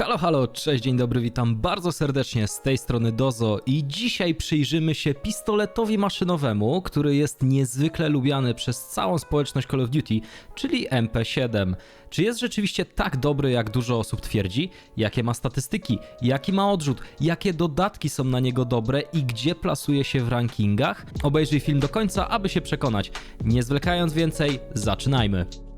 Halo, halo, cześć, dzień dobry, witam bardzo serdecznie z tej strony Dozo i dzisiaj przyjrzymy się pistoletowi maszynowemu, który jest niezwykle lubiany przez całą społeczność Call of Duty, czyli MP7. Czy jest rzeczywiście tak dobry, jak dużo osób twierdzi? Jakie ma statystyki? Jaki ma odrzut? Jakie dodatki są na niego dobre i gdzie plasuje się w rankingach? Obejrzyj film do końca, aby się przekonać. Nie zwlekając więcej, zaczynajmy.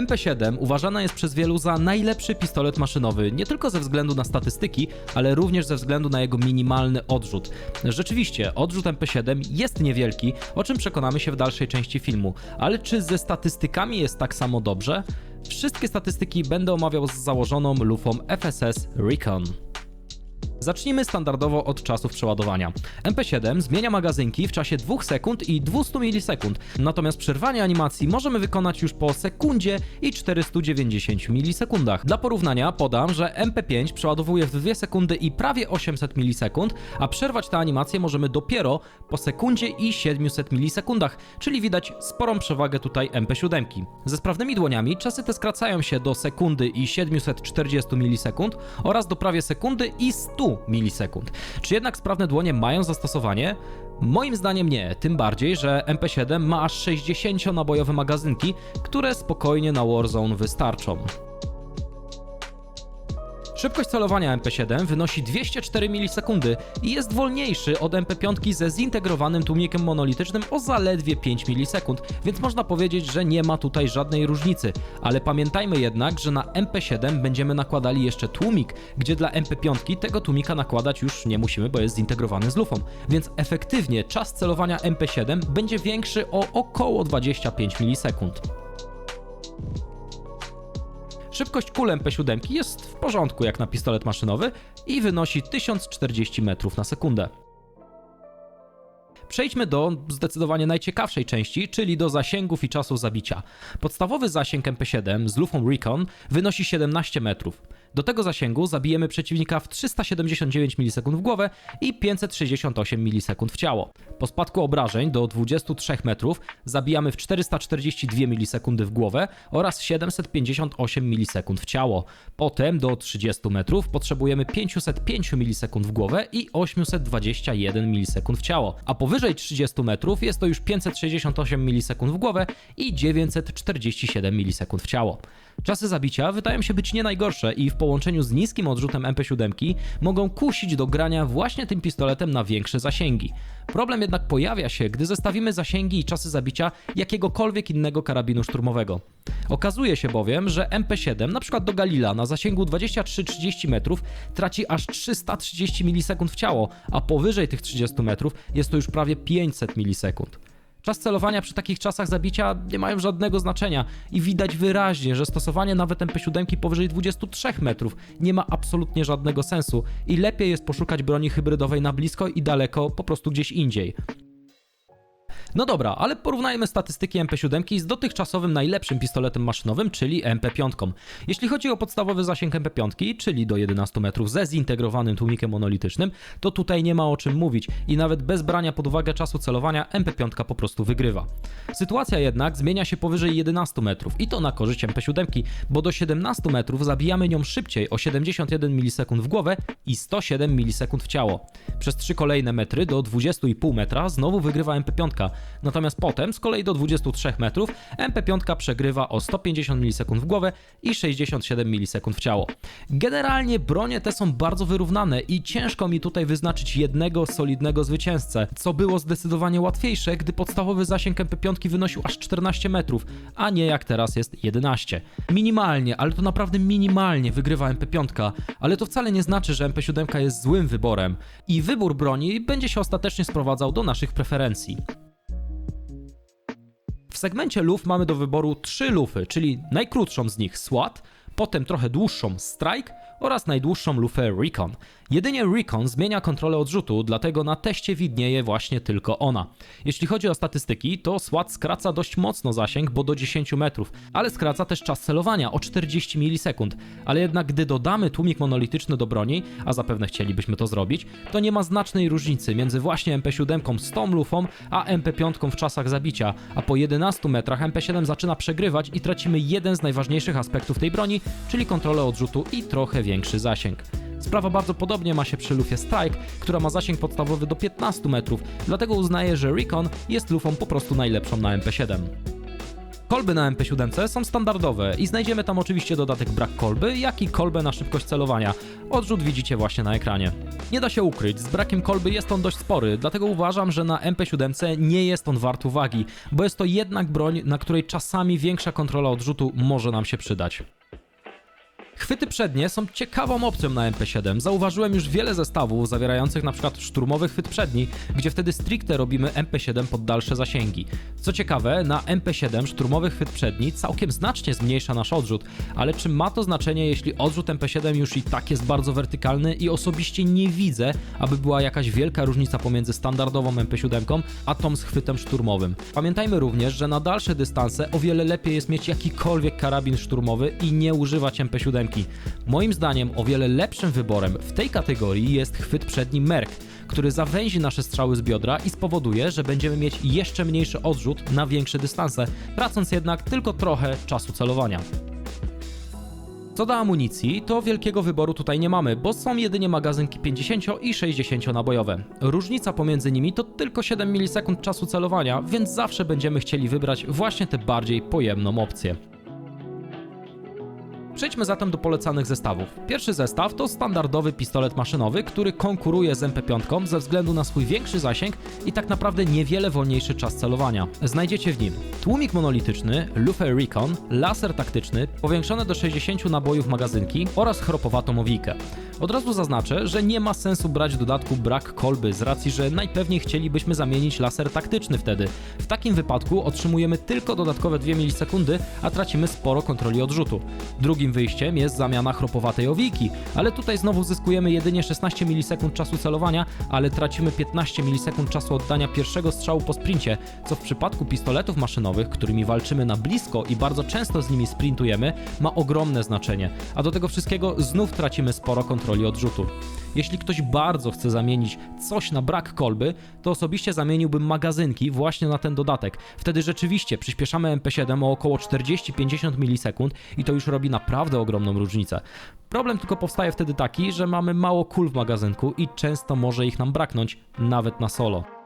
MP7 uważana jest przez wielu za najlepszy pistolet maszynowy, nie tylko ze względu na statystyki, ale również ze względu na jego minimalny odrzut. Rzeczywiście, odrzut MP7 jest niewielki, o czym przekonamy się w dalszej części filmu, ale czy ze statystykami jest tak samo dobrze? Wszystkie statystyki będę omawiał z założoną lufą FSS Recon. Zacznijmy standardowo od czasów przeładowania. MP7 zmienia magazynki w czasie 2 sekund i 200 milisekund, natomiast przerwanie animacji możemy wykonać już po sekundzie i 490 milisekundach. Dla porównania podam, że MP5 przeładowuje w 2 sekundy i prawie 800 milisekund, a przerwać tę animację możemy dopiero po sekundzie i 700 milisekundach, czyli widać sporą przewagę tutaj MP7. Ze sprawnymi dłoniami czasy te skracają się do sekundy i 740 milisekund oraz do prawie sekundy i 100 milisekund. Czy jednak sprawne dłonie mają zastosowanie? Moim zdaniem nie, tym bardziej, że MP7 ma aż 60-nabojowe magazynki, które spokojnie na Warzone wystarczą. Szybkość celowania MP7 wynosi 204 milisekundy i jest wolniejszy od MP5 ze zintegrowanym tłumikiem monolitycznym o zaledwie 5 milisekund, więc można powiedzieć, że nie ma tutaj żadnej różnicy. Ale pamiętajmy jednak, że na MP7 będziemy nakładali jeszcze tłumik, gdzie dla MP5 tego tłumika nakładać już nie musimy, bo jest zintegrowany z lufą. Więc efektywnie czas celowania MP7 będzie większy o około 25 milisekund. Szybkość kul MP7 jest w porządku jak na pistolet maszynowy i wynosi 1040 metrów na sekundę. Przejdźmy do zdecydowanie najciekawszej części, czyli do zasięgów i czasu zabicia. Podstawowy zasięg MP7 z lufą Recon wynosi 17 metrów. Do tego zasięgu zabijemy przeciwnika w 379 milisekund w głowę i 568 milisekund w ciało. Po spadku obrażeń do 23 metrów zabijamy w 442 milisekundy w głowę oraz 758 milisekund w ciało. Potem do 30 metrów potrzebujemy 505 milisekund w głowę i 821 milisekund w ciało. A powyżej 30 metrów jest to już 568 milisekund w głowę i 947 milisekund w ciało. Czasy zabicia wydają się być nie najgorsze i w połączeniu z niskim odrzutem MP7 mogą kusić do grania właśnie tym pistoletem na większe zasięgi. Problem jednak pojawia się, gdy zestawimy zasięgi i czasy zabicia jakiegokolwiek innego karabinu szturmowego. Okazuje się bowiem, że MP7 np. do Galila na zasięgu 23-30 metrów traci aż 330 milisekund w ciało, a powyżej tych 30 metrów jest to już prawie 500 milisekund. Czas celowania przy takich czasach zabicia nie mają żadnego znaczenia i widać wyraźnie, że stosowanie nawet MP7 powyżej 23 metrów nie ma absolutnie żadnego sensu i lepiej jest poszukać broni hybrydowej na blisko i daleko, po prostu gdzieś indziej. No dobra, ale porównajmy statystyki MP7 z dotychczasowym najlepszym pistoletem maszynowym, czyli MP5. Jeśli chodzi o podstawowy zasięg MP5, czyli do 11 metrów ze zintegrowanym tłumikiem monolitycznym, to tutaj nie ma o czym mówić i nawet bez brania pod uwagę czasu celowania MP5 po prostu wygrywa. Sytuacja jednak zmienia się powyżej 11 metrów i to na korzyść MP7, bo do 17 metrów zabijamy nią szybciej o 71 milisekund w głowę i 107 milisekund w ciało. Przez trzy kolejne metry do 20,5 metra znowu wygrywa MP5, Natomiast potem, z kolei do 23 metrów, MP5 przegrywa o 150 milisekund w głowę i 67 milisekund w ciało. Generalnie bronie te są bardzo wyrównane i ciężko mi tutaj wyznaczyć jednego solidnego zwycięzcę, co było zdecydowanie łatwiejsze, gdy podstawowy zasięg MP5 wynosił aż 14 metrów, a nie jak teraz jest 11. Minimalnie, ale to naprawdę minimalnie wygrywa MP5, ale to wcale nie znaczy, że MP7 jest złym wyborem i wybór broni będzie się ostatecznie sprowadzał do naszych preferencji. W segmencie luf mamy do wyboru trzy lufy, czyli najkrótszą z nich SWAT, potem trochę dłuższą Strike oraz najdłuższą lufę Recon. Jedynie Recon zmienia kontrolę odrzutu, dlatego na teście widnieje właśnie tylko ona. Jeśli chodzi o statystyki, to SWAT skraca dość mocno zasięg, bo do 10 metrów, ale skraca też czas celowania o 40 milisekund. Ale jednak gdy dodamy tłumik monolityczny do broni, a zapewne chcielibyśmy to zrobić, to nie ma znacznej różnicy między właśnie MP7 z tą lufą, a MP5 w czasach zabicia, a po 11 metrach MP7 zaczyna przegrywać i tracimy jeden z najważniejszych aspektów tej broni, czyli kontrolę odrzutu i trochę większy zasięg. Sprawa bardzo podobnie ma się przy lufie Strike, która ma zasięg podstawowy do 15 metrów, dlatego uznaję, że Recon jest lufą po prostu najlepszą na MP7. Kolby na MP7 są standardowe i znajdziemy tam oczywiście dodatek brak kolby, jak i kolbę na szybkość celowania. Odrzut widzicie właśnie na ekranie. Nie da się ukryć, z brakiem kolby jest on dość spory, dlatego uważam, że na MP7 nie jest on wart uwagi, bo jest to jednak broń, na której czasami większa kontrola odrzutu może nam się przydać. Chwyty przednie są ciekawą opcją na MP7. Zauważyłem już wiele zestawów zawierających np. szturmowy chwyt przedni, gdzie wtedy stricte robimy MP7 pod dalsze zasięgi. Co ciekawe, na MP7 szturmowy chwyt przedni całkiem znacznie zmniejsza nasz odrzut, ale czy ma to znaczenie, jeśli odrzut MP7 już i tak jest bardzo wertykalny i osobiście nie widzę, aby była jakaś wielka różnica pomiędzy standardową MP7 a tą z chwytem szturmowym. Pamiętajmy również, że na dalsze dystanse o wiele lepiej jest mieć jakikolwiek karabin szturmowy i nie używać MP7. Moim zdaniem o wiele lepszym wyborem w tej kategorii jest chwyt przedni Merk, który zawęzi nasze strzały z biodra i spowoduje, że będziemy mieć jeszcze mniejszy odrzut na większe dystanse, tracąc jednak tylko trochę czasu celowania. Co do amunicji, to wielkiego wyboru tutaj nie mamy, bo są jedynie magazynki 50 i 60 nabojowe. Różnica pomiędzy nimi to tylko 7 milisekund czasu celowania, więc zawsze będziemy chcieli wybrać właśnie tę bardziej pojemną opcję. Przejdźmy zatem do polecanych zestawów. Pierwszy zestaw to standardowy pistolet maszynowy, który konkuruje z MP5 ze względu na swój większy zasięg i tak naprawdę niewiele wolniejszy czas celowania. Znajdziecie w nim tłumik monolityczny, lufę Recon, laser taktyczny, powiększone do 60 nabojów magazynki oraz chropowatą owijkę. Od razu zaznaczę, że nie ma sensu brać w dodatku brak kolby z racji, że najpewniej chcielibyśmy zamienić laser taktyczny wtedy. W takim wypadku otrzymujemy tylko dodatkowe 2 milisekundy, a tracimy sporo kontroli odrzutu. Drugim wyjściem jest zamiana chropowatej owijki, ale tutaj znowu zyskujemy jedynie 16 milisekund czasu celowania, ale tracimy 15 milisekund czasu oddania pierwszego strzału po sprincie, co w przypadku pistoletów maszynowych, którymi walczymy na blisko i bardzo często z nimi sprintujemy, ma ogromne znaczenie, a do tego wszystkiego znów tracimy sporo kontroli odrzutu. Jeśli ktoś bardzo chce zamienić coś na brak kolby, to osobiście zamieniłbym magazynki właśnie na ten dodatek. Wtedy rzeczywiście przyspieszamy MP7 o około 40-50 milisekund i to już robi naprawdę ogromną różnicę. Problem tylko powstaje wtedy taki, że mamy mało kul w magazynku i często może ich nam braknąć, nawet na solo.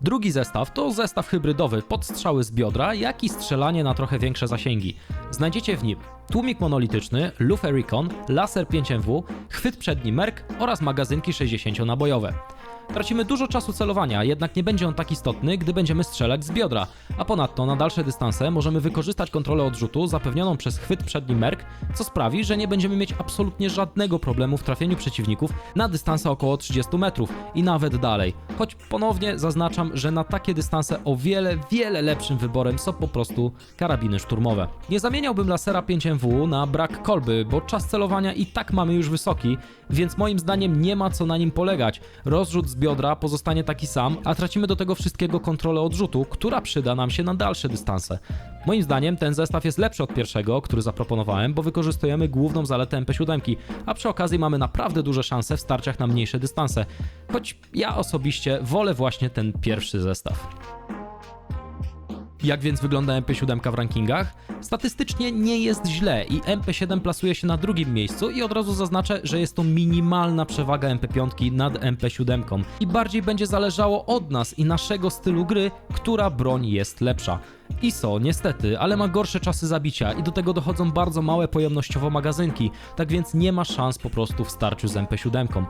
Drugi zestaw to zestaw hybrydowy podstrzały z biodra, jak i strzelanie na trochę większe zasięgi. Znajdziecie w nim tłumik monolityczny, lufę Recon, laser 5MW, chwyt przedni Merk oraz magazynki 60-nabojowe. Tracimy dużo czasu celowania, jednak nie będzie on tak istotny, gdy będziemy strzelać z biodra, a ponadto na dalsze dystanse możemy wykorzystać kontrolę odrzutu zapewnioną przez chwyt przedni Merk, co sprawi, że nie będziemy mieć absolutnie żadnego problemu w trafieniu przeciwników na dystanse około 30 metrów i nawet dalej. Choć ponownie zaznaczam, że na takie dystanse o wiele, wiele lepszym wyborem są po prostu karabiny szturmowe. Nie zamieniałbym lasera 5MW na brak kolby, bo czas celowania i tak mamy już wysoki, więc moim zdaniem nie ma co na nim polegać. Rozrzut z biodra pozostanie taki sam, a tracimy do tego wszystkiego kontrolę odrzutu, która przyda nam się na dalsze dystanse. Moim zdaniem ten zestaw jest lepszy od pierwszego, który zaproponowałem, bo wykorzystujemy główną zaletę MP7, a przy okazji mamy naprawdę duże szanse w starciach na mniejsze dystanse. Choć ja osobiście wolę właśnie ten pierwszy zestaw. Jak więc wygląda MP7 w rankingach? Statystycznie nie jest źle i MP7 plasuje się na drugim miejscu i od razu zaznaczę, że jest to minimalna przewaga MP5 nad MP7 i bardziej będzie zależało od nas i naszego stylu gry, która broń jest lepsza. ISO niestety, ale ma gorsze czasy zabicia i do tego dochodzą bardzo małe pojemnościowo magazynki, tak więc nie ma szans po prostu w starciu z MP7.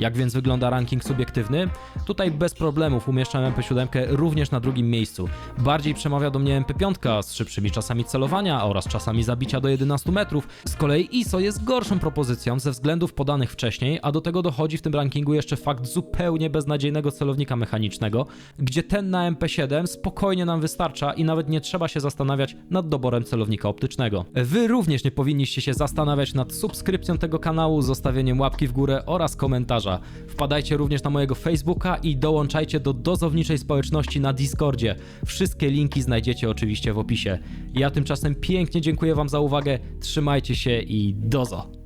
Jak więc wygląda ranking subiektywny? Tutaj bez problemów umieszczam MP7 również na drugim miejscu. Bardziej przemawia do mnie MP5 z szybszymi czasami celowania oraz czasami zabicia do 11 metrów. Z kolei ISO jest gorszą propozycją ze względów podanych wcześniej, a do tego dochodzi w tym rankingu jeszcze fakt zupełnie beznadziejnego celownika mechanicznego, gdzie ten na MP7 spokojnie nam wystarcza i nawet nie trzeba się zastanawiać nad doborem celownika optycznego. Wy również nie powinniście się zastanawiać nad subskrypcją tego kanału, zostawieniem łapki w górę oraz komentarza. Wpadajcie również na mojego Facebooka i dołączajcie do dozowniczej społeczności na Discordzie. Wszystkie linki znajdziecie oczywiście w opisie. Ja tymczasem pięknie dziękuję Wam za uwagę, trzymajcie się i dozo!